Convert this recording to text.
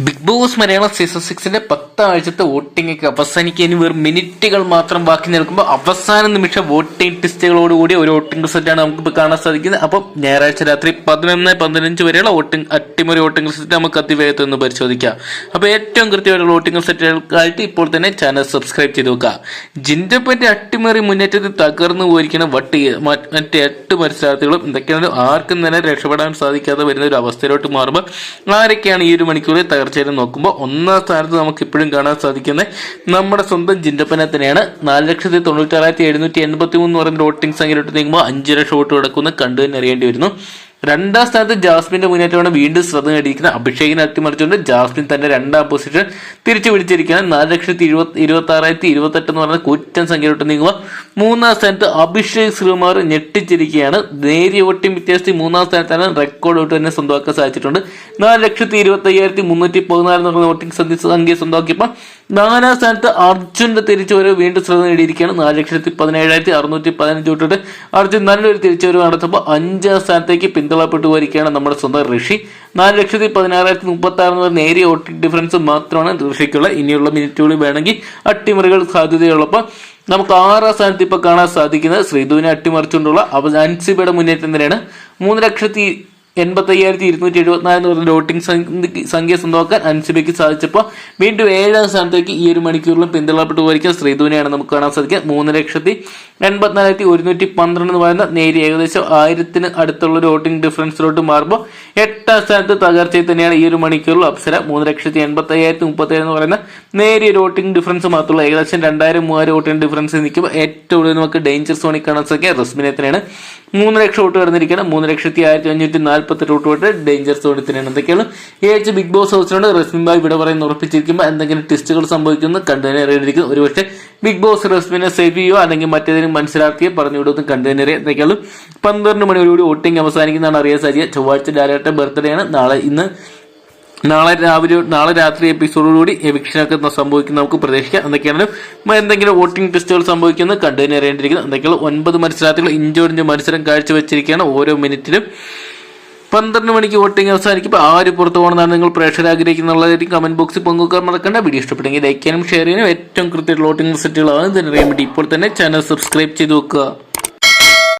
Big boss Malayalam season സിക്സിന്റെ പത്താഴ്ചത്തെ voting ഒക്കെ അവസാനിക്കാൻ വെറും മിനിറ്റുകൾ മാത്രം ബാക്കി നിൽക്കുമ്പോൾ അവസാന നിമിഷം വോട്ടിംഗ് ടിസ്റ്റുകളോടുകൂടി ഒരു വോട്ടിംഗ് റിസൾട്ടാണ് നമുക്ക് കാണാൻ സാധിക്കുന്നത്. അപ്പം ഞായറാഴ്ച രാത്രി പതിനൊന്ന് പതിനഞ്ച് വരെയുള്ള വോട്ടിംഗ് അട്ടിമറി വോട്ടിംഗ് റിസൾട്ട് നമുക്ക് അതിവേഗത്തിൽ ഒന്ന് പരിശോധിക്കാം. അപ്പോൾ ഏറ്റവും കൃത്യമായിട്ടുള്ള വോട്ടിംഗ് റിസൾട്ടുകൾക്കായിട്ട് ഇപ്പോൾ തന്നെ ചാനൽ സബ്സ്ക്രൈബ് ചെയ്ത് വെക്കുക. ജിൻഡപ്പന്റെ അട്ടിമറി മുന്നേറ്റത്തിൽ തകർന്നു പോയിരിക്കുന്ന വട്ടി മറ്റ് എട്ട് മത്സരാർത്ഥികളും എന്തൊക്കെയാണ് ആർക്കും തന്നെ രക്ഷപ്പെടാൻ സാധിക്കാതെ വരുന്ന ഒരു അവസ്ഥയിലോട്ട് മാറുമ്പോൾ ആരൊക്കെയാണ് ഈ ഒരു മണിക്കൂറിൽ തകർച്ചയിൽ നോക്കുമ്പോൾ ഒന്നാം സ്ഥാനത്ത് നമുക്ക് ഇപ്പോഴും കാണാൻ സാധിക്കുന്നത്. നമ്മുടെ സ്വന്തം ചിന്തപ്പനെ തന്നെയാണ്. നാല് ലക്ഷത്തി തൊണ്ണൂറ്റാറായിരത്തി എഴുന്നൂറ്റി എൺപത്തി മൂന്ന് പറയുന്ന വോട്ടിംഗ് സംഖ്യയിലോട്ട് നീങ്ങുമ്പോൾ അഞ്ച് ലക്ഷം വോട്ട് കിടക്കുന്ന കണ്ടു തന്നെ അറിയേണ്ടി വരുന്നു. രണ്ടാം സ്ഥാനത്ത് ജാസ്മിന്റെ മുന്നേറ്റമാണ് വീണ്ടും ശ്രദ്ധ നേടിയിരിക്കുന്നത്. അഭിഷേകിനെ അട്ടിമറിച്ചുകൊണ്ട് ജാസ്മിൻ തന്റെ രണ്ടാം പൊസിഷൻ തിരിച്ചു പിടിച്ചിരിക്കുകയാണ്. നാല് ലക്ഷത്തി ഇരുപത്തി ഇരുപത്തി ആറായിരത്തി ഇരുപത്തെട്ട് എന്ന് പറയുന്ന കുറ്റൻ സംഖ്യയിലോട്ട് നീങ്ങുക മൂന്നാം സ്ഥാനത്ത് അഭിഷേക് ശ്രീകുമാർ ഞെട്ടിച്ചിരിക്കുകയാണ്. നേരിയ ഒട്ടും വ്യത്യാസത്തിൽ മൂന്നാം സ്ഥാനത്താണ് റെക്കോർഡ് ഒട്ട് തന്നെ സ്വന്തമാക്കാൻ സാധിച്ചിട്ടുണ്ട്. നാല് ലക്ഷത്തി ഇരുപത്തി അയ്യായിരത്തി മുന്നൂറ്റി പതിനാല് എന്ന് പറയുന്ന വോട്ടിംഗ് സംഖ്യ സ്വന്തമാക്കിയപ്പോൾ നാലാം സ്ഥാനത്ത് അർജുന്റെ തിരിച്ചുവരവ് വീണ്ടും ശ്രദ്ധ നേടിയിരിക്കുകയാണ്. നാല് ലക്ഷത്തി പതിനേഴായിരത്തി അറുന്നൂറ്റി പതിനഞ്ച് തൊട്ടിട്ട് അർജുൻ നല്ലൊരു തിരിച്ചുവരവ് നടത്തുമ്പോൾ അഞ്ചാം സ്ഥാനത്തേക്ക് പിന്തള്ളപ്പെട്ടു പോയിരിക്കുകയാണ് നമ്മുടെ സ്വന്തം ഋഷി. നാല് ലക്ഷത്തി പതിനാറായിരത്തി മുപ്പത്തി ആറ് എന്ന് നേരിയ ഓട്ടി ഡിഫറൻസ് മാത്രമാണ് ഋഷിക്കുള്ള. ഇനിയുള്ള മിനിറ്റുകളിൽ വേണമെങ്കിൽ അട്ടിമറികൾ സാധ്യതയുള്ളപ്പോൾ നമുക്ക് ആറാം സ്ഥാനത്ത് ഇപ്പോൾ കാണാൻ സാധിക്കുന്നത് ശ്രീധുവിനെ അട്ടിമറിച്ചുകൊണ്ടുള്ള അവ അൻസിബയുടെ മുന്നേറ്റം തന്നെയാണ്. മൂന്ന് ലക്ഷത്തി എൺപത്തി അയ്യായിരത്തി ഇരുന്നൂറ്റി എഴുപത്തിനാല് എന്ന് പറഞ്ഞ വോട്ടിംഗ് സംഖ്യ- സ്വന്തമാക്കാൻ അൻസിബയ്ക്ക് സാധിച്ചപ്പോൾ വീണ്ടും ഏഴാം സ്ഥാനത്തേക്ക് ഈ ഒരു മണിക്കൂറിലും പിന്തള്ളപ്പെട്ടു പോയിരിക്കുന്ന ശ്രീധുവിനെയാണ് നമുക്ക് കാണാൻ സാധിക്കുക. മൂന്ന് ലക്ഷത്തി എൺപത്തിനാലായിരത്തി ഒരുന്നൂറ്റി പന്ത്രണ്ട് എന്ന് പറയുന്ന നേരിയ ഏകദേശം ആയിരത്തിന് അടുത്തുള്ള ഒരു വോട്ടിംഗ് ഡിഫറൻസിലോട്ട് മാറുമ്പോൾ എട്ടാം സ്ഥാനത്ത് തകർച്ചയിൽ തന്നെയാണ് ഈ ഒരു മണിക്കൂറിൽ അപ്സര. മൂന്ന് ലക്ഷത്തി എൺപത്തി അയ്യായിരത്തി മുപ്പത്തി എന്ന് പറയുന്ന നേരിയ വോട്ടിംഗ് ഡിഫറൻസ് മാത്രമുള്ള ഏകദേശം രണ്ടായിരം മൂവായിരം വോട്ടിംഗ് ഡിഫറൻസ് നിൽക്കുമ്പോൾ ഏറ്റവും കൂടുതൽ നമുക്ക് ഡേഞ്ചർ സോണിൽ കാണാൻ സാധിക്കുക റസ്മിനെ തന്നെയാണ്. മൂന്ന് ലക്ഷം വോട്ട് കടന്നിരിക്കുകയാണ്. മൂന്ന് ലക്ഷത്തി ആയിരത്തി അഞ്ഞൂറ്റി നാൽപ്പത്തി വോട്ട് വോട്ട് ഡേഞ്ചർ സോണിൽ തന്നെയാണ്. എന്തൊക്കെയാണ്? ഈ ആഴ്ച ബിഗ് ബോസ് ഹൗസിനോട് റസ്മിൻ ബായ് ഇവിടെ പറയുന്ന ഉറപ്പിച്ചിരിക്കുമ്പോൾ എന്തെങ്കിലും ടെസ്റ്റുകൾ സംഭവിക്കുന്നു കണ്ടുതന്നെ അറിയിരിക്കുന്നു ഒരുപക്ഷെ ബിഗ് ബോസ് റസ്മിനെ സേവ് ചെയ്യുകയോ അല്ലെങ്കിൽ മറ്റേതെങ്കിലും മത്സരാർത്ഥിയെ പറഞ്ഞു വിടുന്നു കണ്ടുതന്നെ അറിയാം എന്തൊക്കെയാണ് പന്ത്രണ്ട് മണിയോടുകൂടി വോട്ടിംഗ് അവസാനിക്കുന്നതാണ് അറിയാൻ സാധിക്കുക ചൊവ്വാഴ്ച ഡയറക്ടർ ബർത്ത്ഡേ ആണ്. നാളെ ഇന്ന് നാളെ രാവിലെ നാളെ രാത്രി എപ്പിസോഡോടുകൂടി എവിക്ഷനൊക്കെ സംഭവിക്കുന്ന നമുക്ക് പ്രതീക്ഷിക്കാം. എന്തൊക്കെയാണെങ്കിലും എന്തെങ്കിലും വോട്ടിംഗ് ടെസ്റ്റുകൾ സംഭവിക്കുന്നത് കണ്ടു തന്നെ അറിയേണ്ടിയിരിക്കുന്നു എന്തൊക്കെയാണ് ഒൻപത് മത്സരാർത്ഥികൾ ഇഞ്ചോടിഞ്ച് മത്സരം കാഴ്ചവെച്ചിരിക്കുകയാണ് ഓരോ മിനിറ്റിലും പന്ത്രണ്ട് മണിക്ക് വോട്ടിംഗ് അവസാനിക്കുമ്പോൾ ആര് പുറത്തു പോകണമെന്നാണ് നിങ്ങൾ പ്രേക്ഷകർ ആഗ്രഹിക്കുന്നുള്ളതായിരിക്കും കമന്റ് ബോക്സിൽ പങ്കുവെക്കാൻ മറക്കണ്ട. വീഡിയോ ഇഷ്ടപ്പെട്ടെങ്കിൽ ലൈക്ക് ഷെയർ ചെയ്യാനും ഏറ്റവും കൃത്യമായിട്ടുള്ള വോട്ടിംഗ് റിസൾട്ടുകളാണ് ഇതിനറിയാൻ വേണ്ടി ഇപ്പോൾ തന്നെ ചാനൽ സബ്സ്ക്രൈബ് ചെയ്ത് വെക്കുക.